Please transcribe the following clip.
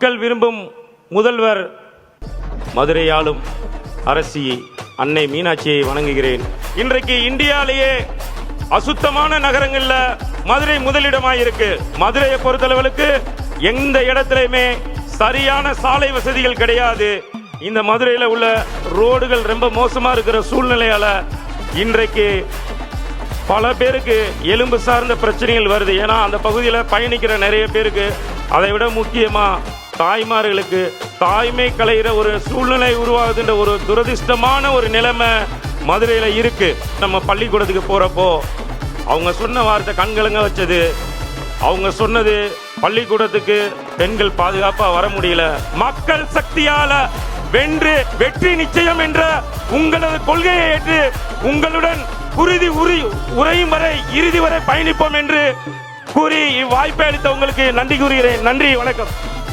மக்கள் விரும்பும் முதல்வர் மதுரையாளும் அரசி அன்னை மீனாட்சியை வணங்குகிறேன். இன்றைக்கு இந்தியாலேயே அசுத்தமான நகரங்கள்ல மதுரை முதலிடமாக இருக்கு மதுரையை பொறுத்தளவுக்கு எந்த இடத்துலையுமே சரியான சாலை வசதிகள் கிடையாது. இந்த மதுரையில் உள்ள ரோடுகள் ரொம்ப மோசமாக இருக்கிற சூழ்நிலையால இன்றைக்கு பல பேருக்கு எலும்பு சார்ந்த பிரச்சனைகள் வருது. ஏன்னா அந்த பகுதியில் பயணிக்கிற நிறைய பேருக்கு அதை விட முக்கியமாக தாய்மார்களுக்கு தாய்மை கலைகிற ஒரு சூழ்நிலை உருவாகுதுன்ற ஒரு துரதிர்ஷ்டமான ஒரு நிலைமை மதுரையில் இருக்கு. நம்ம பள்ளிக்கூடத்துக்கு போகிறப்போ அவங்க சொன்ன வார்த்தை கண்கலங்க வச்சது. அவங்க சொன்னது பள்ளிக்கூடத்துக்கு பெண்கள் பாதுகாப்பாக வர முடியல. மக்கள் சக்தியால வென்று வெற்றி நிச்சயம் என்ற உங்களது கொள்கையை ஏற்று உங்களுடன் குருதி உரி உரையும் வரை இறுதி வரை பயணிப்போம் என்று கூறி இவ்வாய்ப்பை அளித்த உங்களுக்கு நன்றி கூறுகிறேன். நன்றி வணக்கம்.